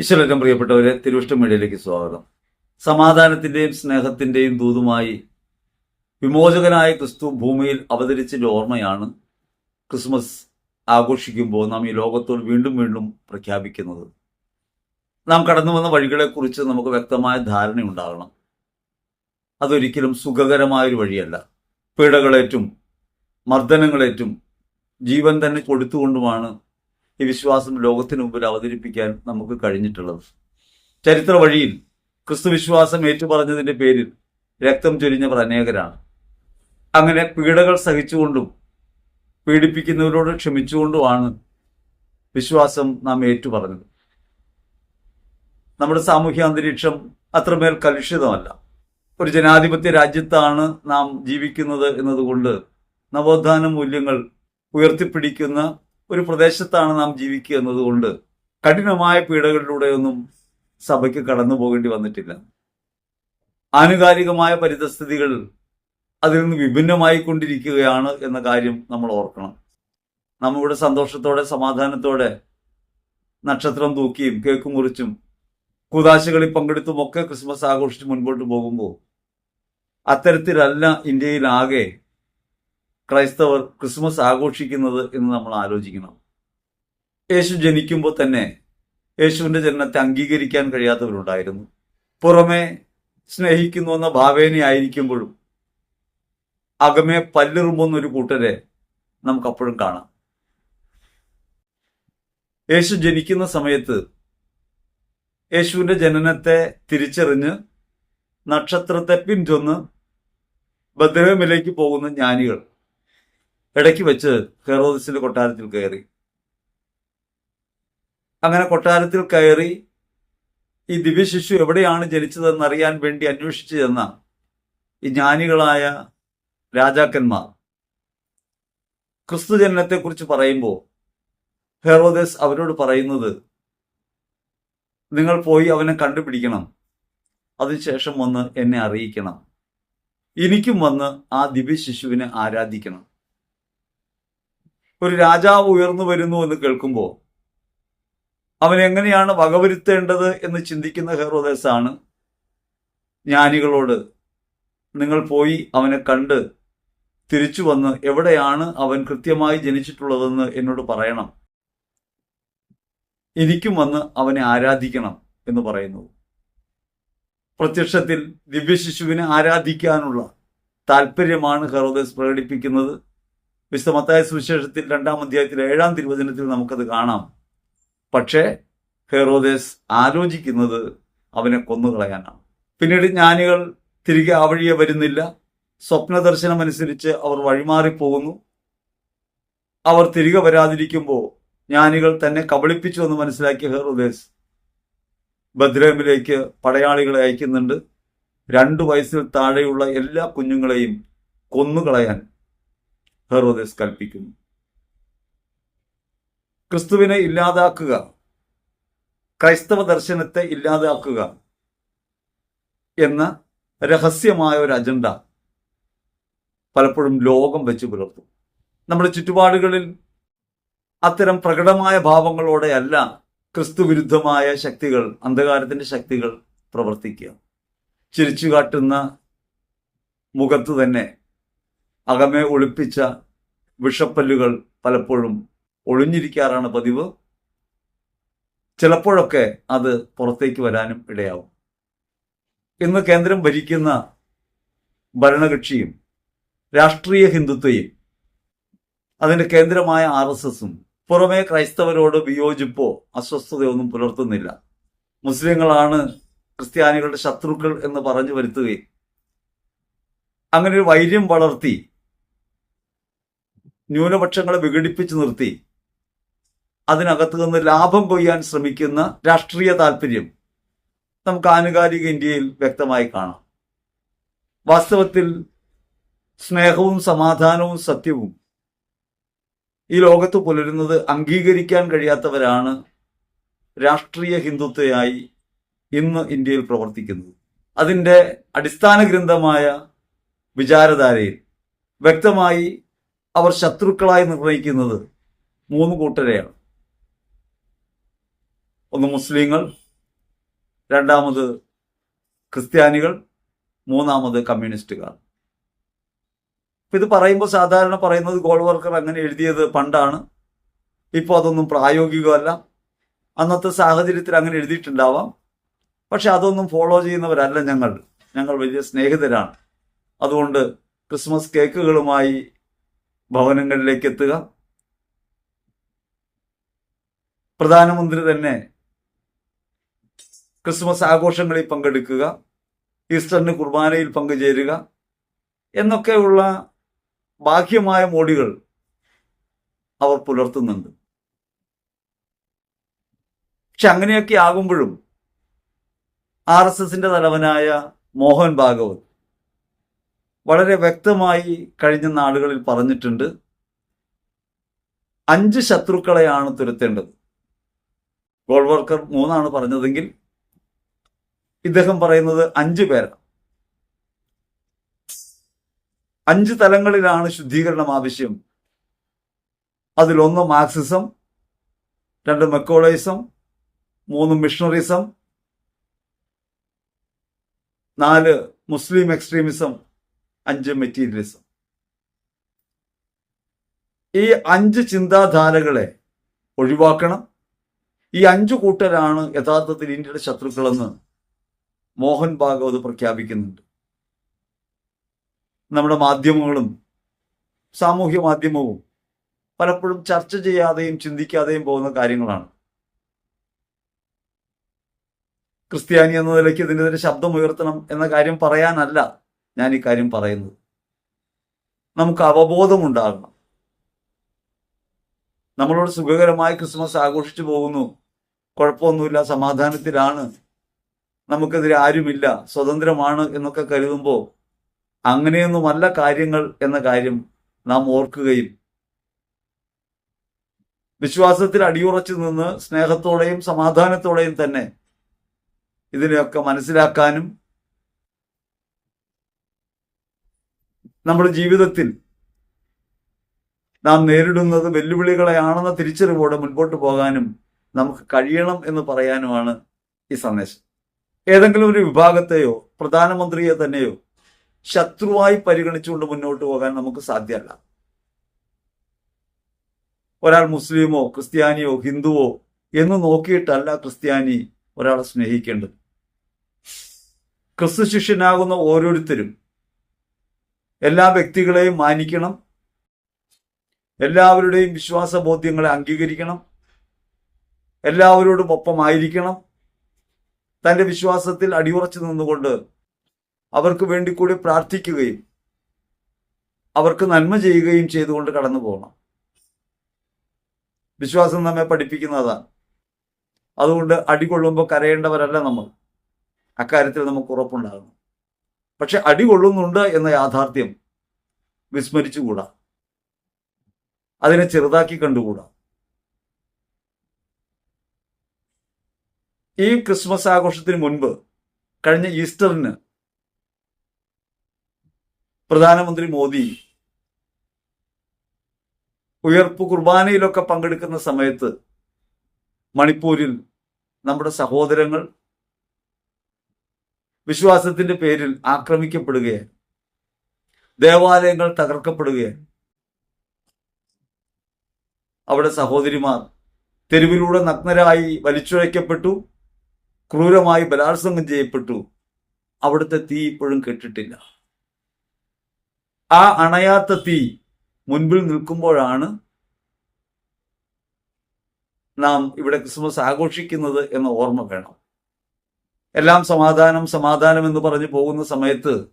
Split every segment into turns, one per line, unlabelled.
ഈശ്വരറ്റം പ്രിയപ്പെട്ടവരെ തിരുവിഷ്ട മീഡിയയിലേക്ക് സ്വാഗതം. സമാധാനത്തിന്റെയും സ്നേഹത്തിന്റെയും ദൂതുമായി വിമോചകനായ ക്രിസ്തു ഭൂമിയിൽ അവതരിച്ചതിന്റെ ഓർമ്മയാണ് ക്രിസ്മസ് ആഘോഷിക്കുമ്പോൾ നാം ഈ ലോകത്തോട് വീണ്ടും വീണ്ടും പ്രഖ്യാപിക്കുന്നത്. നാം കടന്നു വന്ന വഴികളെക്കുറിച്ച് നമുക്ക് വ്യക്തമായ ധാരണയുണ്ടാകണം. അതൊരിക്കലും സുഖകരമായൊരു വഴിയല്ല. പീഡകളേറ്റും മർദ്ദനങ്ങളേറ്റും ജീവൻ തന്നെ കൊടുത്തുകൊണ്ടുമാണ് ഈ വിശ്വാസം ലോകത്തിന് മുമ്പിൽ അവതരിപ്പിക്കാൻ നമുക്ക് കഴിഞ്ഞിട്ടുള്ളത്. ചരിത്ര വഴിയിൽ ക്രിസ്തു വിശ്വാസം ഏറ്റുപറഞ്ഞതിന്റെ പേരിൽ രക്തം ചൊരിഞ്ഞവർ അനേകരാണ്. അങ്ങനെ പീഡകൾ സഹിച്ചുകൊണ്ടും പീഡിപ്പിക്കുന്നവരോട് ക്ഷമിച്ചുകൊണ്ടുമാണ് വിശ്വാസം നാം ഏറ്റുപറഞ്ഞത്. നമ്മുടെ സാമൂഹ്യ അന്തരീക്ഷം അത്രമേൽ കലുഷിതമല്ല. ഒരു ജനാധിപത്യ രാജ്യത്താണ് നാം ജീവിക്കുന്നത് എന്നതുകൊണ്ട് നവോത്ഥാന മൂല്യങ്ങൾ ഉയർത്തിപ്പിടിക്കുന്ന ഒരു പ്രദേശത്താണ് നാം ജീവിക്കുക എന്നതുകൊണ്ട് കഠിനമായ പീഡകളിലൂടെയൊന്നും സഭയ്ക്ക് കടന്നു പോകേണ്ടി വന്നിട്ടില്ല. ആനുകാലികമായ പരിതസ്ഥിതികൾ അതിൽ നിന്ന് വിഭിന്നമായി കൊണ്ടിരിക്കുകയാണ് എന്ന കാര്യം നമ്മൾ ഓർക്കണം. നമ്മിവിടെ സന്തോഷത്തോടെ സമാധാനത്തോടെ നക്ഷത്രം തൂക്കിയും കേക്ക് മുറിച്ചും കൂതാശകളിൽ പങ്കെടുത്തും ഒക്കെ ക്രിസ്മസ് ആഘോഷിച്ച് മുൻപോട്ട് പോകുമ്പോൾ അത്തരത്തിലല്ല ഇന്ത്യയിലാകെ ക്രൈസ്തവർ ക്രിസ്മസ് ആഘോഷിക്കുന്നത് എന്ന് നമ്മൾ ആലോചിക്കണം. യേശു ജനിക്കുമ്പോൾ തന്നെ യേശുവിന്റെ ജനനത്തെ അംഗീകരിക്കാൻ കഴിയാത്തവരുണ്ടായിരുന്നു. പുറമെ സ്നേഹിക്കുന്നു എന്ന ഭാവേനയായിരിക്കുമ്പോഴും അകമെ പല്ലിറുമ്പുന്ന ഒരു കൂട്ടരെ നമുക്കപ്പോഴും കാണാം. യേശു ജനിക്കുന്ന സമയത്ത് യേശുവിന്റെ ജനനത്തെ തിരിച്ചറിഞ്ഞ് നക്ഷത്രത്തെ പിന്തുന്ന് ബദ്രവമിലേക്ക് പോകുന്ന ജ്ഞാനികൾ ഇടയ്ക്ക് വെച്ച് ഹെറോദിസിന്റെ കൊട്ടാരത്തിൽ കയറി. അങ്ങനെ കൊട്ടാരത്തിൽ കയറി ഈ ദിവ്യശിശു എവിടെയാണ് ജനിച്ചതെന്ന് അറിയാൻ വേണ്ടി അന്വേഷിച്ചു ചെന്ന ഈ ജ്ഞാനികളായ രാജാക്കന്മാർ. ക്രിസ്തു ജനനത്തെക്കുറിച്ച് പറയുമ്പോൾ ഹെറോദസ് അവരോട് പറയുന്നത് നിങ്ങൾ പോയി അവനെ കണ്ടുപിടിക്കണം. അതിനുശേഷം വന്ന് എന്നെ അറിയിക്കണം. എനിക്കും വന്ന് ആ ദിവ്യ ശിശുവിനെ ആരാധിക്കണം. ഒരു രാജാവ് ഉയർന്നു വരുന്നു എന്ന് കേൾക്കുമ്പോൾ അവൻ എങ്ങനെയാണ് വകവരുത്തേണ്ടത് എന്ന് ചിന്തിക്കുന്ന ഹെറോദേസാണ് ജ്ഞാനികളോട് നിങ്ങൾ പോയി അവനെ കണ്ട് തിരിച്ചു വന്ന് എവിടെയാണ് അവൻ കൃത്യമായി ജനിച്ചിട്ടുള്ളതെന്ന് എന്നോട് പറയണം. എനിക്കും വന്ന് അവനെ ആരാധിക്കണം എന്ന് പറയുന്നു. പ്രത്യക്ഷത്തിൽ ദിവ്യശിശുവിനെ ആരാധിക്കാനുള്ള താല്പര്യമാണ് ഹെറോദേസ് പ്രകടിപ്പിക്കുന്നത്. വിശുദ്ധമത്തായ സുവിശേഷത്തിൽ രണ്ടാം അധ്യായത്തിൽ ഏഴാം തിരുവചനത്തിൽ നമുക്കത് കാണാം. പക്ഷേ ഹെറോദേസ് ആലോചിക്കുന്നത് അവനെ കൊന്നുകളയാനാണ്. പിന്നീട് ജ്ഞാനികൾ തിരികെ ആ വഴിയെ വരുന്നില്ല. സ്വപ്നദർശനം അനുസരിച്ച് അവർ വഴിമാറിപ്പോകുന്നു. അവർ തിരികെ വരാതിരിക്കുമ്പോൾ ജ്ഞാനികൾ തന്നെ കബളിപ്പിച്ചു എന്ന് മനസ്സിലാക്കിയ ഹെറോദേസ് ബദ്രേമിലേക്ക് പടയാളികളെ അയക്കുന്നുണ്ട്. രണ്ടു വയസ്സിൽ താഴെയുള്ള എല്ലാ കുഞ്ഞുങ്ങളെയും കൊന്നുകളയാൻ ഹെറോദേസ് കൽപ്പിക്കുന്നു. ക്രിസ്തുവിനെ ഇല്ലാതാക്കുക. ക്രൈസ്തവ ദർശനത്തെ ഇല്ലാതാക്കുക എന്ന രഹസ്യമായ ഒരു അജണ്ട പലപ്പോഴും ലോകം വെച്ച് പുലർത്തും. നമ്മുടെ ചുറ്റുപാടുകളിൽ അത്തരം പ്രകടമായ ഭാവങ്ങളോടെയല്ല ക്രിസ്തുവിരുദ്ധമായ ശക്തികൾ അന്ധകാരത്തിന്റെ ശക്തികൾ പ്രവർത്തിക്കുക. ചിരിച്ചു കാട്ടുന്ന മുഖത്ത് തന്നെ അകമേ ഒളിപ്പിച്ച വിഷപ്പല്ലുകൾ പലപ്പോഴും ഒളിഞ്ഞിരിക്കാറാണ് പതിവ്. ചിലപ്പോഴൊക്കെ അത് പുറത്തേക്ക് വരാനും ഇടയാവും. ഇന്ന് കേന്ദ്രം ഭരിക്കുന്ന ഭരണകക്ഷിയും രാഷ്ട്രീയ ഹിന്ദുത്വയും അതിന്റെ കേന്ദ്രമായ ആർ എസ് എസും പുറമേ ക്രൈസ്തവരോട് വിയോജിപ്പോ അസ്വസ്ഥതയൊന്നും പുലർത്തുന്നില്ല. മുസ്ലിങ്ങളാണ് ക്രിസ്ത്യാനികളുടെ ശത്രുക്കൾ എന്ന് പറഞ്ഞു വരുത്തുകയും അങ്ങനെ ഒരു വൈര്യം വളർത്തി ന്യൂനപക്ഷങ്ങളെ വിഘടിപ്പിച്ചു നിർത്തി. അതിനകത്ത് നിന്ന് ലാഭം കൊയ്യാൻ ശ്രമിക്കുന്ന രാഷ്ട്രീയ താല്പര്യം നമുക്ക് ആനുകാലിക ഇന്ത്യയിൽ വ്യക്തമായി കാണാം. വാസ്തവത്തിൽ സ്നേഹവും സമാധാനവും സത്യവും ഈ ലോകത്ത് പുലരുന്നത് അംഗീകരിക്കാൻ കഴിയാത്തവരാണ് രാഷ്ട്രീയ ഹിന്ദുത്വയായി ഇന്ന് ഇന്ത്യയിൽ പ്രവർത്തിക്കുന്നത്. അതിന്റെ അടിസ്ഥാന ഗ്രന്ഥമായ വിചാരധാരയിൽ വ്യക്തമായി അവർ ശത്രുക്കളായി നിർണയിക്കുന്നത് മൂന്ന് കൂട്ടരെയാണ്. ഒന്ന് മുസ്ലിങ്ങൾ രണ്ടാമത് ക്രിസ്ത്യാനികൾ മൂന്നാമത് കമ്മ്യൂണിസ്റ്റുകാർ. ഇത് പറയുമ്പോൾ സാധാരണ പറയുന്നത് ഗോൾ വർക്കർ അങ്ങനെ എഴുതിയത് പണ്ടാണ്. ഇപ്പോൾ അതൊന്നും പ്രായോഗികമല്ല. അന്നത്തെ സാഹചര്യത്തിൽ അങ്ങനെ എഴുതിയിട്ടുണ്ടാവാം. പക്ഷെ അതൊന്നും ഫോളോ ചെയ്യുന്നവരല്ല ഞങ്ങൾ. ഞങ്ങൾ വലിയ സ്നേഹിതരാണ്. അതുകൊണ്ട് ക്രിസ്മസ് കേക്കുകളുമായി ഭവനങ്ങളിലേക്ക് എത്തുക പ്രധാനമന്ത്രി തന്നെ ക്രിസ്മസ് ആഘോഷങ്ങളിൽ പങ്കെടുക്കുക ഈസ്റ്ററിന് കുർബാനയിൽ പങ്കുചേരുക എന്നൊക്കെയുള്ള ബാഹ്യമായ മോടികൾ അവർ പുലർത്തുന്നുണ്ട്. പക്ഷെ അങ്ങനെയൊക്കെ ആകുമ്പോഴും ആർ എസ് എസിന്റെ തലവനായ മോഹൻ ഭാഗവത് വളരെ വ്യക്തമായി കഴിഞ്ഞ നാളുകളിൽ പറഞ്ഞിട്ടുണ്ട്. അഞ്ച് ശത്രുക്കളെയാണ് തുരത്തേണ്ടത്. ഗോൾവർക്കർ മൂന്നാണ് പറഞ്ഞതെങ്കിൽ ഇദ്ദേഹം പറയുന്നത് അഞ്ച് പേരാണ്. അഞ്ച് തലങ്ങളിലാണ് ശുദ്ധീകരണം ആവശ്യം. അതിലൊന്ന് മാർക്സിസം രണ്ട് മെക്കോളൈസം മൂന്ന് മിഷണറിസം നാല് മുസ്ലിം എക്സ്ട്രീമിസം അഞ്ച് മെറ്റീരിയലിസം ഈ അഞ്ച് ചിന്താധാരകളെ ഒഴിവാക്കണം. ഈ അഞ്ചു കൂട്ടരാണ് യഥാർത്ഥത്തിൽ ഇന്ത്യയുടെ ശത്രുക്കളെന്ന് മോഹൻ ഭാഗവത് പ്രഖ്യാപിക്കുന്നുണ്ട്. നമ്മുടെ മാധ്യമങ്ങളും സാമൂഹ്യ മാധ്യമവും പലപ്പോഴും ചർച്ച ചെയ്യാതെയും ചിന്തിക്കാതെയും പോകുന്ന കാര്യങ്ങളാണ്. ക്രിസ്ത്യാനി എന്ന നിലയ്ക്ക് ഇതിനെതിരെ ശബ്ദം ഉയർത്തണം എന്ന കാര്യം പറയാനല്ല. ഞാൻ ഈ കാര്യം പറയുന്നത്. നമുക്ക് അവബോധമുണ്ടാകണം. നമ്മളോട് സുഖകരമായി ക്രിസ്മസ് ആഘോഷിച്ചു പോകുന്നു. കുഴപ്പമൊന്നുമില്ല സമാധാനത്തിലാണ്. നമുക്കെതിരെ ആരുമില്ല സ്വതന്ത്രമാണ് എന്നൊക്കെ കരുതുമ്പോൾ അങ്ങനെയൊന്നുമല്ല കാര്യങ്ങൾ എന്ന കാര്യം നാം ഓർക്കുകയും വിശ്വാസത്തിൽ അടിയുറച്ചു നിന്ന് സ്നേഹത്തോടെയും സമാധാനത്തോടെയും തന്നെ ഇതിനെയൊക്കെ മനസ്സിലാക്കാനും നമ്മുടെ ജീവിതത്തിൽ നാം നേരിടുന്നത് വെല്ലുവിളികളെയാണെന്ന തിരിച്ചറിവോടെ മുൻപോട്ട് പോകാനും നമുക്ക് കഴിയണം എന്ന് പറയാനുമാണ് ഈ സന്ദേശം. ഏതെങ്കിലും ഒരു വിഭാഗത്തെയോ പ്രധാനമന്ത്രിയെ തന്നെയോ ശത്രുവായി പരിഗണിച്ചുകൊണ്ട് മുന്നോട്ട് പോകാൻ നമുക്ക് സാധ്യമല്ല. ഒരാൾ മുസ്ലിമോ ക്രിസ്ത്യാനിയോ ഹിന്ദുവോ എന്ന് നോക്കിയിട്ടല്ല ക്രിസ്ത്യാനി ഒരാളെ സ്നേഹിക്കേണ്ടത്. ക്രിസ്തു ശിഷ്യനാകുന്ന ഓരോരുത്തരും എല്ലാ വ്യക്തികളെയും മാനിക്കണം. എല്ലാവരുടെയും വിശ്വാസ ബോധ്യങ്ങളെ അംഗീകരിക്കണം. എല്ലാവരോടും ഒപ്പമായിരിക്കണം. തന്റെ വിശ്വാസത്തിൽ അടിയുറച്ചു നിന്നുകൊണ്ട് അവർക്ക് വേണ്ടി കൂടി പ്രാർത്ഥിക്കുകയും അവർക്ക് നന്മ ചെയ്യുകയും ചെയ്തുകൊണ്ട് കടന്നു പോകണം. വിശ്വാസം നമ്മെ പഠിപ്പിക്കുന്നതാണ് അതുകൊണ്ട് അടികൊള്ളുമ്പോൾ കരയേണ്ടവരല്ല നമ്മൾ. അക്കാര്യത്തിൽ നമുക്ക് ഉറപ്പുണ്ടാകണം. പക്ഷെ അടി കൊള്ളുന്നുണ്ട് എന്ന യാഥാർത്ഥ്യം വിസ്മരിച്ചുകൂടാ. അതിനെ ചെറുതാക്കി കണ്ടുകൂടാ. ഈ ക്രിസ്മസ് ആഘോഷത്തിന് മുൻപ് കഴിഞ്ഞ ഈസ്റ്ററിന് പ്രധാനമന്ത്രി മോദി ഉയർപ്പ് കുർബാനയിലൊക്കെ പങ്കെടുക്കുന്ന സമയത്ത് മണിപ്പൂരിൽ നമ്മുടെ സഹോദരങ്ങൾ വിശ്വാസത്തിന്റെ പേരിൽ ആക്രമിക്കപ്പെടുകയാണ്. ദേവാലയങ്ങൾ തകർക്കപ്പെടുകയാണ്. അവിടെ സഹോദരിമാർ തെരുവിലൂടെ നഗ്നരായി വലിച്ചുഴയ്ക്കപ്പെട്ടു ക്രൂരമായി ബലാത്സംഗം ചെയ്യപ്പെട്ടു. അവിടുത്തെ തീ ഇപ്പോഴും കെട്ടിട്ടില്ല. ആ അണയാത്ത തീ മുൻപിൽ നിൽക്കുമ്പോഴാണ് നാം ഇവിടെ ക്രിസ്മസ് ആഘോഷിക്കുന്നത് എന്ന ഓർമ്മ വേണം. എല്ലാം സമാധാനം സമാധാനം എന്ന് പറഞ്ഞു പോകുന്ന സമയത്ത്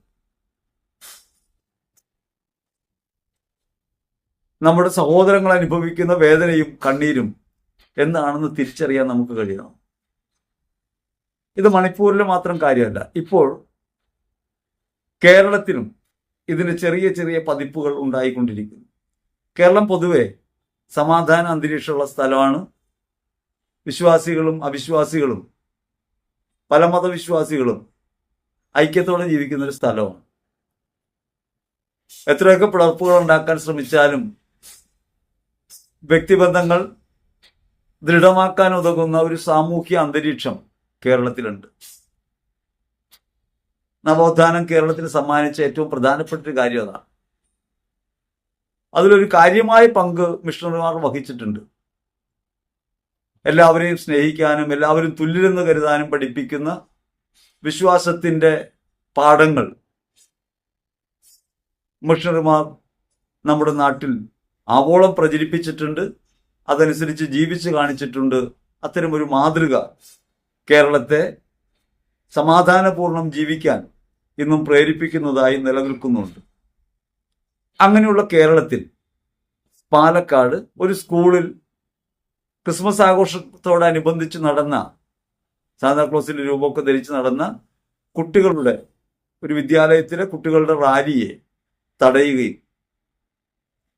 നമ്മുടെ സഹോദരങ്ങൾ അനുഭവിക്കുന്ന വേദനയും കണ്ണീരും എന്താണെന്ന് തിരിച്ചറിയാൻ നമുക്ക് കഴിയണം. ഇത് മണിപ്പൂരിലെ മാത്രം കാര്യമല്ല. ഇപ്പോൾ കേരളത്തിലും ഇതിന് ചെറിയ ചെറിയ പതിപ്പുകൾ ഉണ്ടായിക്കൊണ്ടിരിക്കുന്നു. കേരളം പൊതുവെ സമാധാന അന്തരീക്ഷമുള്ള സ്ഥലമാണ്. വിശ്വാസികളും അവിശ്വാസികളും പല മതവിശ്വാസികളും ഐക്യത്തോടെ ജീവിക്കുന്ന ഒരു സ്ഥലമാണ്. എത്രയൊക്കെ പിളർപ്പുകൾ ഉണ്ടാക്കാൻ ശ്രമിച്ചാലും വ്യക്തിബന്ധങ്ങൾ ദൃഢമാക്കാൻ ഉതകുന്ന ഒരു സാമൂഹ്യ അന്തരീക്ഷം കേരളത്തിലുണ്ട്. നവോത്ഥാനം കേരളത്തിന് സമ്മാനിച്ച ഏറ്റവും പ്രധാനപ്പെട്ട ഒരു കാര്യം അതാണ്. അതിലൊരു കാര്യമായ പങ്ക് മിഷണറിമാർ വഹിച്ചിട്ടുണ്ട്. എല്ലാവരെയും സ്നേഹിക്കാനും എല്ലാവരും തുല്യരെന്ന് കരുതാനും പഠിപ്പിക്കുന്ന വിശ്വാസത്തിന്റെ പാഠങ്ങൾ മിഷണറിമാർ നമ്മുടെ നാട്ടിൽ ആവോളം പ്രചരിപ്പിച്ചിട്ടുണ്ട്. അതനുസരിച്ച് ജീവിച്ച് കാണിച്ചിട്ടുണ്ട്. അത്തരം ഒരു മാതൃക കേരളത്തെ സമാധാനപൂർണം ജീവിക്കാൻ ഇന്നും പ്രേരിപ്പിക്കുന്നതായി നിലനിൽക്കുന്നുണ്ട്. അങ്ങനെയുള്ള കേരളത്തിൽ പാലക്കാട് ഒരു സ്കൂളിൽ ക്രിസ്മസ് ആഘോഷത്തോടനുബന്ധിച്ച് നടന്ന സാന്താക്ലോസിന്റെ രൂപമൊക്കെ ധരിച്ച് നടന്ന കുട്ടികളുടെ ഒരു വിദ്യാലയത്തിലെ കുട്ടികളുടെ റാലിയെ തടയുകയും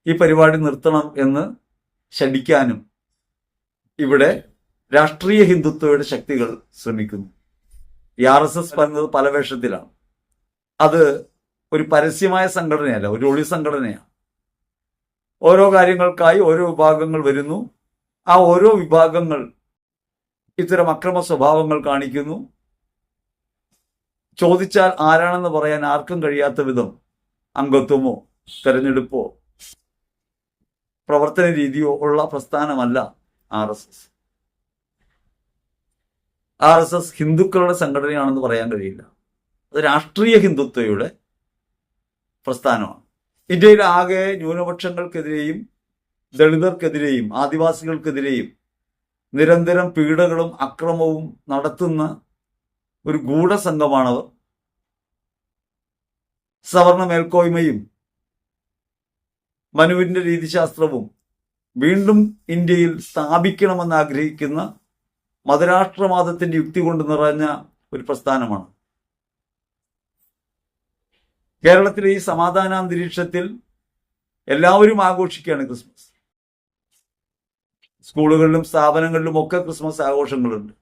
ഈ പരിപാടി നിർത്തണം എന്ന് ശഠിക്കാനും ഇവിടെ രാഷ്ട്രീയ ഹിന്ദുത്വയുടെ ശക്തികൾ ശ്രമിക്കുന്നു. ഈ ആർ എസ് എസ് പറയുന്നത് പല വേഷത്തിലാണ്. അത് ഒരു പരസ്യമായ സംഘടനയല്ല ഒരു ഒളി സംഘടനയാണ്. ഓരോ കാര്യങ്ങൾക്കായി ഓരോ വിഭാഗങ്ങൾ വരുന്നു. ആ ഓരോ വിഭാഗങ്ങൾ ഇത്തരം അക്രമ സ്വഭാവങ്ങൾ കാണിക്കുന്നു. ചോദിച്ചാൽ ആരാണെന്ന് പറയാൻ ആർക്കും കഴിയാത്ത വിധം അംഗത്വമോ തെരഞ്ഞെടുപ്പോ പ്രവർത്തന രീതിയോ ഉള്ള പ്രസ്ഥാനമല്ല R S S. R S S ഹിന്ദുക്കളുടെ സംഘടനയാണെന്ന് പറയാൻ കഴിയില്ല. അത് രാഷ്ട്രീയ ഹിന്ദുത്വയുടെ പ്രസ്ഥാനമാണ്. ഇന്ത്യയിലാകെ ന്യൂനപക്ഷങ്ങൾക്കെതിരെയും ദളിതർക്കെതിരെയും ആദിവാസികൾക്കെതിരെയും നിരന്തരം പീഡകളും അക്രമവും നടത്തുന്ന ഒരു ഗൂഢസംഘമാണവർ. സവർണ മേൽക്കോയ്മയും മനുവിന്റെ രീതിശാസ്ത്രവും വീണ്ടും ഇന്ത്യയിൽ സ്ഥാപിക്കണമെന്ന് ആഗ്രഹിക്കുന്ന മതരാഷ്ട്രവാദത്തിന്റെ യുക്തി കൊണ്ട് നിറഞ്ഞ ഒരു പ്രസ്ഥാനമാണ്. കേരളത്തിലെ ഈ സമാധാനാന്തരീക്ഷത്തിൽ എല്ലാവരും ആഘോഷിക്കുകയാണ് ക്രിസ്മസ്. സ്കൂളുകളിലും സ്ഥാപനങ്ങളിലും ഒക്കെ ക്രിസ്മസ് ആഘോഷങ്ങളുണ്ട്.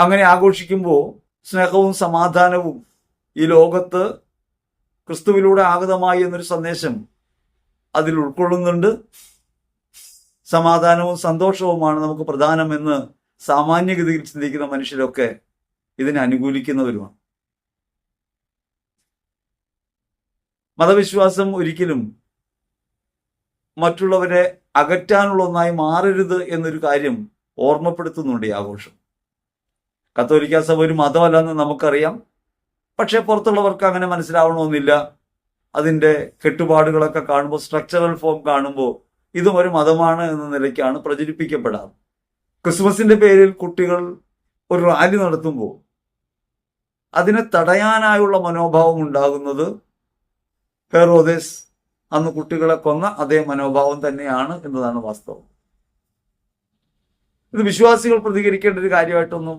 അങ്ങനെ ആഘോഷിക്കുമ്പോൾ സ്നേഹവും സമാധാനവും ഈ ലോകത്ത് ക്രിസ്തുവിലൂടെ ആഗതമായി എന്നൊരു സന്ദേശം അതിൽ ഉൾക്കൊള്ളുന്നുണ്ട്. സമാധാനവും സന്തോഷവുമാണ് നമുക്ക് പ്രധാനമെന്ന് സാമാന്യഗതിയിൽ ചിന്തിക്കുന്ന മനുഷ്യരൊക്കെ ഇതിനെ അനുകൂലിക്കുന്നവരുമാണ്. മതവിശ്വാസം ഒരിക്കലും മറ്റുള്ളവരെ അകറ്റാനുള്ള ഒന്നായി മാറരുത് എന്നൊരു കാര്യം ഓർമ്മപ്പെടുത്തുന്നുണ്ട് ഈ ആഘോഷം. കത്തോലിക്ക സഭ ഒരു മതമല്ലെന്ന് നമുക്കറിയാം. പക്ഷേ പുറത്തുള്ളവർക്ക് അങ്ങനെ മനസ്സിലാവണമെന്നില്ല. അതിന്റെ കെട്ടുപാടുകളൊക്കെ കാണുമ്പോൾ സ്ട്രക്ചറൽ ഫോം കാണുമ്പോൾ ഇതും ഒരു മതമാണ് എന്ന നിലയ്ക്കാണ് പ്രചരിപ്പിക്കപ്പെടാറ്. ക്രിസ്മസിന്റെ പേരിൽ കുട്ടികൾ ഒരു റാലി നടത്തുമ്പോൾ അതിനെ തടയാനായുള്ള മനോഭാവം ഉണ്ടാകുന്നത് ഹെറോദേസ് അന്ന് കുട്ടികളെ കൊന്ന അതേ മനോഭാവം തന്നെയാണ് എന്നതാണ് വാസ്തവം. ഇത് വിശ്വാസികൾ പ്രതികരിക്കേണ്ട ഒരു കാര്യമായിട്ടൊന്നും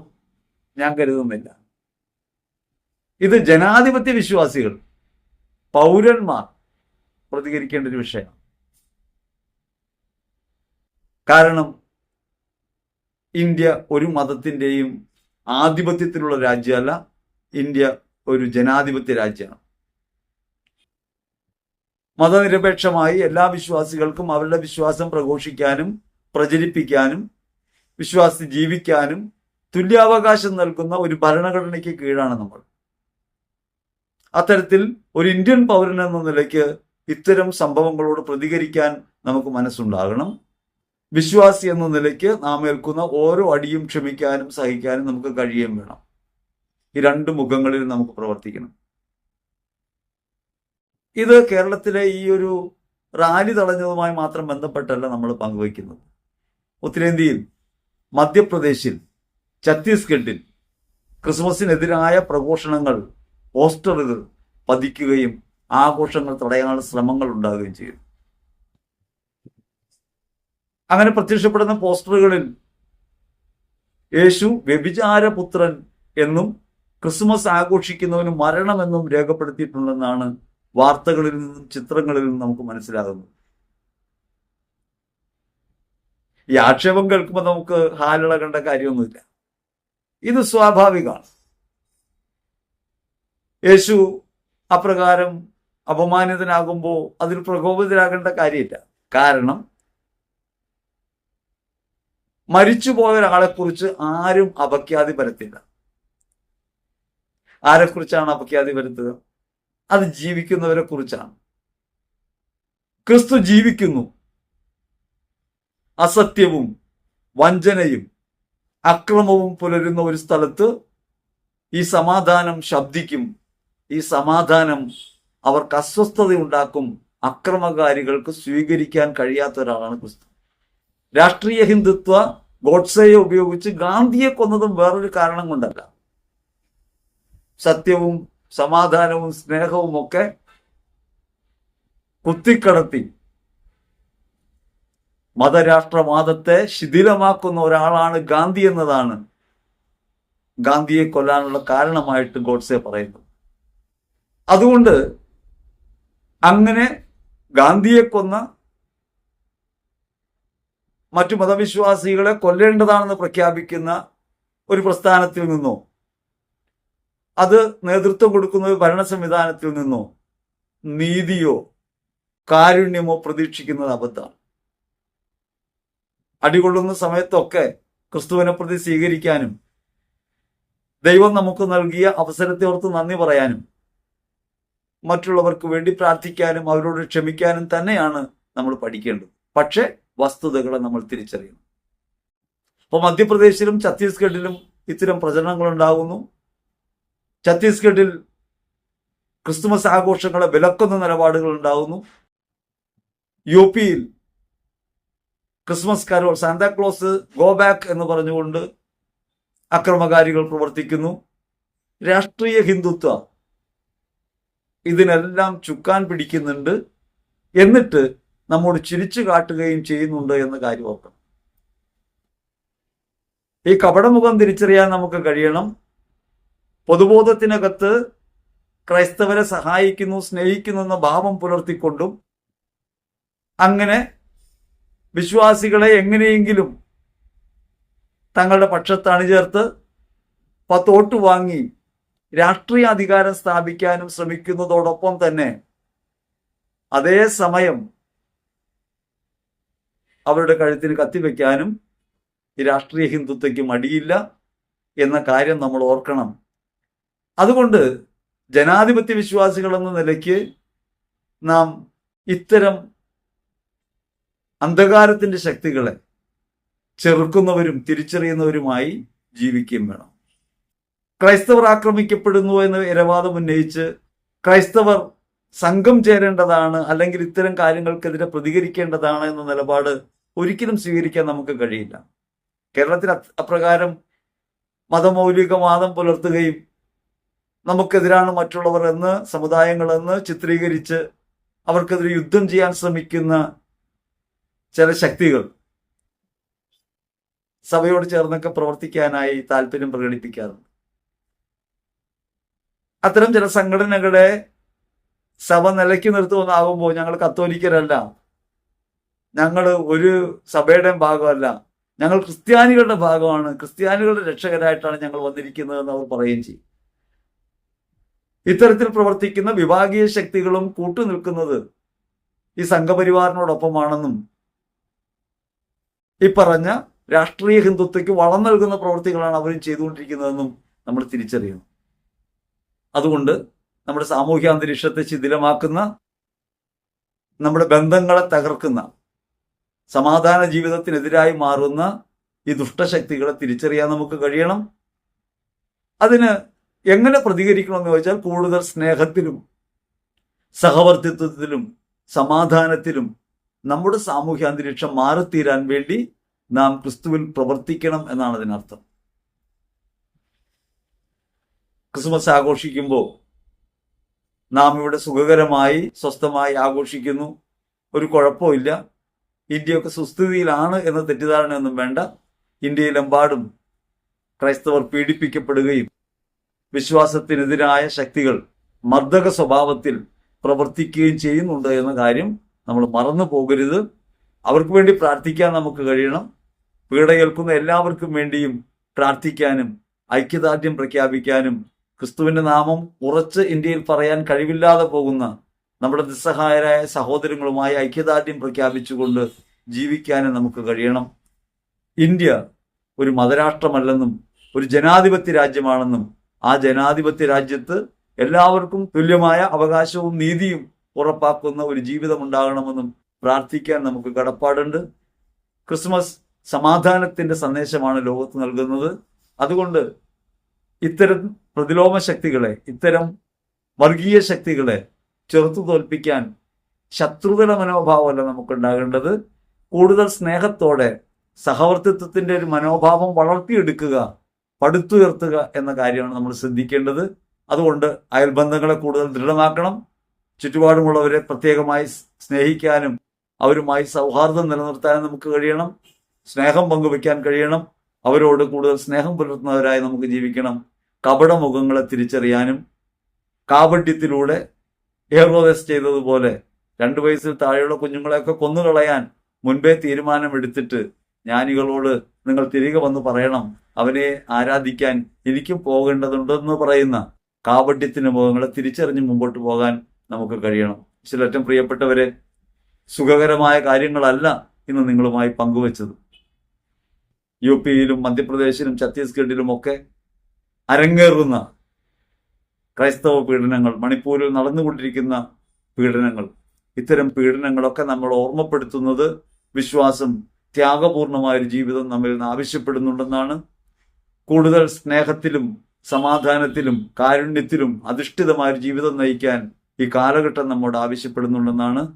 ഞാൻ കരുതുന്നില്ല. ഇത് ജനാധിപത്യ വിശ്വാസികൾ പൗരന്മാർ പ്രതികരിക്കേണ്ട ഒരു വിഷയമാണ് കാരണം ഇന്ത്യ ഒരു മതത്തിന്റെയും ആധിപത്യത്തിലുള്ള രാജ്യമല്ല ഇന്ത്യ ഒരു ജനാധിപത്യ രാജ്യമാണ്. മതനിരപേക്ഷമായി എല്ലാ വിശ്വാസികൾക്കും അവരുടെ വിശ്വാസം പ്രഘോഷിക്കാനും പ്രചരിപ്പിക്കാനും വിശ്വാസി ജീവിക്കാനും തുല്യാവകാശം നൽകുന്ന ഒരു ഭരണഘടനയ്ക്ക് കീഴാണ് നമ്മൾ. അത്തരത്തിൽ ഒരു ഇന്ത്യൻ പൗരൻ എന്ന നിലയ്ക്ക് ഇത്തരം സംഭവങ്ങളോട് പ്രതികരിക്കാൻ നമുക്ക് മനസ്സുണ്ടാകണം. വിശ്വാസി എന്ന നിലയ്ക്ക് നാം ഏൽക്കുന്ന ഓരോ അടിയും ക്ഷമിക്കാനും സഹിക്കാനും നമുക്ക് കഴിയുകയും വേണം. ഈ രണ്ട് മുഖങ്ങളിൽ നമുക്ക് പ്രവർത്തിക്കണം. ഇത് കേരളത്തിലെ ഈ ഒരു റാലി തടഞ്ഞതുമായി മാത്രം ബന്ധപ്പെട്ടല്ല നമ്മൾ പങ്കുവയ്ക്കുന്നത്. ഉത്തരേന്ത്യയിൽ മധ്യപ്രദേശിൽ ഛത്തീസ്ഗഡിൽ ക്രിസ്മസിനെതിരായ പ്രഘോഷണങ്ങൾ പോസ്റ്ററുകൾ പതിക്കുകയും ആഘോഷങ്ങൾ തടയാനുള്ള ശ്രമങ്ങൾ ഉണ്ടാകുകയും ചെയ്യും. അങ്ങനെ പ്രത്യക്ഷപ്പെടുന്ന പോസ്റ്ററുകളിൽ യേശു വ്യഭിചാരപുത്രൻ എന്നും ക്രിസ്മസ് ആഘോഷിക്കുന്നവന് മരണമെന്നും രേഖപ്പെടുത്തിയിട്ടുണ്ടെന്നാണ് വാർത്തകളിൽ നിന്നും ചിത്രങ്ങളിൽ നിന്നും നമുക്ക് മനസ്സിലാകുന്നു. ഈ ആക്ഷേപം കേൾക്കുമ്പോൾ നമുക്ക് ഹാലിളകേണ്ട കാര്യമൊന്നുമില്ല. ഇത് സ്വാഭാവികമാണ്. യേശു അപ്രകാരം അപമാനിതനാകുമ്പോൾ അതിൽ പ്രകോപിതരാകേണ്ട കാര്യമില്ല. കാരണം മരിച്ചുപോയ ഒരാളെക്കുറിച്ച് ആരും അപഖ്യാതി പരത്തില്ല ആരെക്കുറിച്ചാണ് അപഖ്യാതി പരത്തുക അത് ജീവിക്കുന്നവരെ കുറിച്ചാണ്. ക്രിസ്തു ജീവിക്കുന്നു. അസത്യവും വഞ്ചനയും അക്രമവും പുലരുന്ന ഒരു സ്ഥലത്ത് ഈ സമാധാനം ശബ്ദിക്കും. ഈ സമാധാനം അവർക്ക് അസ്വസ്ഥത ഉണ്ടാക്കും അക്രമകാരികൾക്ക് സ്വീകരിക്കാൻ കഴിയാത്ത ഒരാളാണ് ക്രിസ്തു. രാഷ്ട്രീയ ഹിന്ദുത്വ ഗോഡ്സയെ ഉപയോഗിച്ച് ഗാന്ധിയെ കൊന്നതും വേറൊരു കാരണം കൊണ്ടല്ല. സത്യവും സമാധാനവും സ്നേഹവും ഒക്കെ കുത്തിക്കടത്തി. മതരാഷ്ട്രവാദത്തെ ശിഥിലമാക്കുന്ന ഒരാളാണ് ഗാന്ധി എന്നതാണ് ഗാന്ധിയെ കൊല്ലാനുള്ള കാരണമായിട്ട് ഗോഡ്സെ പറയുന്നു അതുകൊണ്ട് അങ്ങനെ ഗാന്ധിയെ കൊന്ന മറ്റു മതവിശ്വാസികളെ കൊല്ലേണ്ടതാണെന്ന് പ്രഖ്യാപിക്കുന്ന ഒരു പ്രസ്ഥാനത്തിൽ നിന്നോ അത് നേതൃത്വം കൊടുക്കുന്ന ഭരണ സംവിധാനത്തിൽ നിന്നോ നീതിയോ കാരുണ്യമോ പ്രതീക്ഷിക്കുന്നത് അബദ്ധമാണ്. അടികൊള്ളുന്ന സമയത്തൊക്കെ ക്രിസ്തുവിനെ പ്രതി സ്വീകരിക്കാനും ദൈവം നമുക്ക് നൽകിയ അവസരത്തെ ഓർത്ത് നന്ദി പറയാനും മറ്റുള്ളവർക്ക് വേണ്ടി പ്രാർത്ഥിക്കാനും അവരോട് ക്ഷമിക്കാനും തന്നെയാണ് നമ്മൾ പഠിക്കേണ്ടത്. പക്ഷേ വസ്തുതകളെ നമ്മൾ തിരിച്ചറിയണം. അപ്പോൾ മധ്യപ്രദേശിലും ഛത്തീസ്ഗഡിലും ഇത്തരം പ്രചരണങ്ങൾ ഉണ്ടാകുന്നു ഛത്തീസ്ഗഡിൽ ക്രിസ്തുമസ് ആഘോഷങ്ങളെ വിലക്കുന്ന നിലപാടുകൾ ഉണ്ടാകുന്നു യു പിയിൽ Christmas carol Santa Claus go back എന്ന് പറഞ്ഞുകൊണ്ട് അക്രമകാരികൾ പ്രവർത്തിക്കുന്നു. രാഷ്ട്രീയ ഹിന്ദുത്വ ഇതിനെല്ലാം ചുക്കാൻ പിടിക്കുന്നുണ്ട്. എന്നിട്ട് നമ്മോട് ചിരിച്ചു കാട്ടുകയും ചെയ്യുന്നുണ്ട് എന്ന കാര്യം ഓർക്കണം. ഈ കപടമുഖം തിരിച്ചറിയാൻ നമുക്ക് കഴിയണം. പൊതുബോധത്തിനകത്ത് ക്രൈസ്തവരെ സഹായിക്കുന്നു സ്നേഹിക്കുന്നു എന്ന ഭാവം പുലർത്തിക്കൊണ്ടും അങ്ങനെ വിശ്വാസികളെ എങ്ങനെയെങ്കിലും തങ്ങളുടെ പക്ഷത്ത് അണിചേർത്ത് പത്തോട്ട് വാങ്ങി രാഷ്ട്രീയ അധികാരം സ്ഥാപിക്കാനും ശ്രമിക്കുന്നതോടൊപ്പം തന്നെ അതേ സമയം അവരുടെ കഴുത്തിന് കത്തിവെക്കാനും രാഷ്ട്രീയ ഹിന്ദുത്വയ്ക്ക് മടിയില്ല എന്ന കാര്യം നമ്മൾ ഓർക്കണം. അതുകൊണ്ട് ജനാധിപത്യ വിശ്വാസികൾ എന്ന നിലയ്ക്ക് നാം ഇത്തരം അന്ധകാരത്തിന്റെ ശക്തികളെ ചെറുക്കുന്നവരും തിരിച്ചറിയുന്നവരുമായി ജീവിക്കുകയും വേണം. ക്രൈസ്തവർ ആക്രമിക്കപ്പെടുന്നു എന്ന് ഇരവാദം ഉന്നയിച്ച് ക്രൈസ്തവർ സംഘം ചേരേണ്ടതാണ് അല്ലെങ്കിൽ ഇത്തരം കാര്യങ്ങൾക്കെതിരെ പ്രതികരിക്കേണ്ടതാണ് എന്ന നിലപാട് ഒരിക്കലും സ്വീകരിക്കാൻ നമുക്ക് കഴിയില്ല. കേരളത്തിൽ അപ്രകാരം മതമൗലികവാദം പുലർത്തുകയും നമുക്കെതിരാണ് മറ്റുള്ളവർ എന്ന് സമുദായങ്ങളെന്ന് ചിത്രീകരിച്ച് അവർക്കെതിരെ യുദ്ധം ചെയ്യാൻ ശ്രമിക്കുന്ന ചില ശക്തികൾ സഭയോട് ചേർന്നൊക്കെ പ്രവർത്തിക്കാനായി താല്പര്യം പ്രകടിപ്പിക്കാറുണ്ട്. അത്തരം ചില സംഘടനകളെ സഭ നിലയ്ക്ക് നിർത്തുമെന്നാകുമ്പോൾ ഞങ്ങൾ കത്തോലിക്കരല്ല. ഞങ്ങൾ ഒരു സഭയുടെ ഭാഗമല്ല. ഞങ്ങൾ ക്രിസ്ത്യാനികളുടെ ഭാഗമാണ്. ക്രിസ്ത്യാനികളുടെ രക്ഷകരായിട്ടാണ് ഞങ്ങൾ വന്നിരിക്കുന്നതെന്ന് അവർ പറയുകയും ചെയ്യും. ഇത്തരത്തിൽ പ്രവർത്തിക്കുന്ന വിഭാഗീയ ശക്തികളും കൂട്ടുനിൽക്കുന്നത് ഈ സംഘപരിവാറിനോടൊപ്പമാണെന്നും ഈ പറഞ്ഞ രാഷ്ട്രീയ ഹിന്ദുത്വയ്ക്ക് വളം നൽകുന്ന പ്രവൃത്തികളാണ് അവരും ചെയ്തുകൊണ്ടിരിക്കുന്നതെന്നും നമ്മൾ തിരിച്ചറിയണം അതുകൊണ്ട് നമ്മുടെ സാമൂഹ്യ അന്തരീക്ഷത്തെ ശിഥിലമാക്കുന്ന നമ്മുടെ ബന്ധങ്ങളെ തകർക്കുന്ന സമാധാന ജീവിതത്തിനെതിരായി മാറുന്ന ഈ ദുഷ്ടശക്തികളെ തിരിച്ചറിയാൻ നമുക്ക് കഴിയണം. അതിന് എങ്ങനെ പ്രതികരിക്കണമെന്ന് ചോദിച്ചാൽ കൂടുതൽ സ്നേഹത്തിലും സഹവർത്തിത്വത്തിലും സമാധാനത്തിലും നമ്മുടെ സാമൂഹ്യ അന്തരീക്ഷം മാറിത്തീരാൻ വേണ്ടി നാം ക്രിസ്തുവിൽ പ്രവർത്തിക്കണം എന്നാണ് അതിനർത്ഥം. ക്രിസ്മസ് ആഘോഷിക്കുമ്പോൾ നാം ഇവിടെ സുഖകരമായി സ്വസ്ഥമായി ആഘോഷിക്കുന്നു. ഒരു കുഴപ്പമില്ല ഇന്ത്യയൊക്കെ സുസ്ഥിതിയിലാണ് എന്ന തെറ്റിദ്ധാരണയൊന്നും വേണ്ട. ഇന്ത്യയിലെമ്പാടും ക്രൈസ്തവർ പീഡിപ്പിക്കപ്പെടുകയും വിശ്വാസത്തിനെതിരായ ശക്തികൾ മർദ്ദക സ്വഭാവത്തിൽ പ്രവർത്തിക്കുകയും ചെയ്യുന്നുണ്ട് എന്ന കാര്യം നമ്മൾ മറന്നു പോകരുത്. അവർക്ക് വേണ്ടി പ്രാർത്ഥിക്കാൻ നമുക്ക് കഴിയണം. പീഡയേൽക്കുന്ന എല്ലാവർക്കും വേണ്ടിയും പ്രാർത്ഥിക്കാനും ഐക്യദാർഢ്യം പ്രഖ്യാപിക്കാനും ക്രിസ്തുവിന്റെ നാമം ഉറച്ച് ഇന്ത്യയിൽ പറയാൻ കഴിവില്ലാതെ പോകുന്ന നമ്മുടെ നിസ്സഹായരായ സഹോദരങ്ങളുമായി ഐക്യദാർഢ്യം പ്രഖ്യാപിച്ചുകൊണ്ട് ജീവിക്കാനും നമുക്ക് കഴിയണം. ഇന്ത്യ ഒരു മതരാഷ്ട്രമല്ലെന്നും ഒരു ജനാധിപത്യ രാജ്യമാണെന്നും ആ ജനാധിപത്യ രാജ്യത്ത് എല്ലാവർക്കും തുല്യമായ അവകാശവും നീതിയും ഉറപ്പാക്കുന്ന ഒരു ജീവിതം ഉണ്ടാകണമെന്നും പ്രാർത്ഥിക്കാൻ നമുക്ക് കടപ്പാടുണ്ട്. ക്രിസ്മസ് സമാധാനത്തിന്റെ സന്ദേശമാണ് ലോകത്ത് നൽകുന്നത്. അതുകൊണ്ട് ഇത്തരം പ്രതിലോമ ശക്തികളെ ഇത്തരം വർഗീയ ശക്തികളെ ചെറുത്തു തോൽപ്പിക്കാൻ ശത്രുതല മനോഭാവമല്ല നമുക്കുണ്ടാകേണ്ടത്. കൂടുതൽ സ്നേഹത്തോടെ സഹവർത്തിത്വത്തിന്റെ ഒരു മനോഭാവം വളർത്തിയെടുക്കുക പടുത്തുയർത്തുക എന്ന കാര്യമാണ് നമ്മൾ ശ്രദ്ധിക്കേണ്ടത്. അതുകൊണ്ട് അയൽബന്ധങ്ങളെ കൂടുതൽ ദൃഢമാക്കണം. ചുറ്റുപാടുമുള്ളവരെ പ്രത്യേകമായി സ്നേഹിക്കാനും അവരുമായി സൗഹാർദ്ദം നിലനിർത്താനും നമുക്ക് കഴിയണം. സ്നേഹം പങ്കുവയ്ക്കാൻ കഴിയണം. അവരോട് കൂടുതൽ സ്നേഹം പുലർത്തുന്നവരായി നമുക്ക് ജീവിക്കണം. കപടമുഖങ്ങളെ തിരിച്ചറിയാനും കാപട്യത്തിലൂടെ ഹേറോദസ് ചെയ്തതുപോലെ രണ്ടു വയസ്സിൽ താഴെയുള്ള കുഞ്ഞുങ്ങളെയൊക്കെ കൊന്നുകളയാൻ മുൻപേ തീരുമാനമെടുത്തിട്ട് ജ്ഞാനികളോട് നിങ്ങൾ തിരികെ വന്ന് പറയണം. അവനെ ആരാധിക്കാൻ എനിക്കും പോകേണ്ടതുണ്ടെന്ന് പറയുന്ന കാപട്യത്തിന് മുഖങ്ങളെ തിരിച്ചറിഞ്ഞ് മുമ്പോട്ട് പോകാൻ നമുക്ക് കഴിയണം. ചിലറ്റം പ്രിയപ്പെട്ടവരെ സുഖകരമായ കാര്യങ്ങളല്ല ഇന്ന് നിങ്ങളുമായി പങ്കുവച്ചത്. യു പിയിലും മധ്യപ്രദേശിലും ഛത്തീസ്ഗഡിലും ഒക്കെ അരങ്ങേറുന്ന ക്രൈസ്തവ പീഡനങ്ങൾ മണിപ്പൂരിൽ നടന്നുകൊണ്ടിരിക്കുന്ന പീഡനങ്ങൾ ഇത്തരം പീഡനങ്ങളൊക്കെ നമ്മൾ ഓർമ്മപ്പെടുത്തുന്നത് വിശ്വാസം ത്യാഗപൂർണമായ ഒരു ജീവിതം നമ്മിൽ നിന്ന് ആവശ്യപ്പെടുന്നുണ്ടെന്നാണ്. കൂടുതൽ സ്നേഹത്തിലും സമാധാനത്തിലും കാരുണ്യത്തിലും അധിഷ്ഠിതമായ ജീവിതം നയിക്കാൻ ഈ കാലഘട്ടം നമ്മോട് ആവശ്യപ്പെടുന്നുണ്ടെന്നാണ്.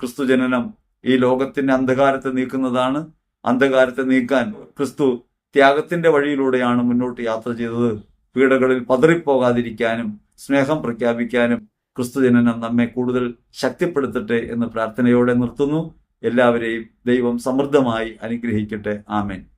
ക്രിസ്തുജനനം ഈ ലോകത്തിന്റെ അന്ധകാരത്തെ നീക്കുന്നതാണ്. അന്ധകാരത്തെ നീക്കാൻ ക്രിസ്തു ത്യാഗത്തിന്റെ വഴിയിലൂടെയാണ് മുന്നോട്ട് യാത്ര ചെയ്തത്. പീഡകളിൽ പതറിപ്പോകാതിരിക്കാനും സ്നേഹം പ്രഖ്യാപിക്കാനും ക്രിസ്തുജനനം നമ്മെ കൂടുതൽ ശക്തിപ്പെടുത്തട്ടെ എന്ന് പ്രാർത്ഥനയോടെ നിർത്തുന്നു. എല്ലാവരെയും ദൈവം സമൃദ്ധമായി അനുഗ്രഹിക്കട്ടെ. ആമേൻ.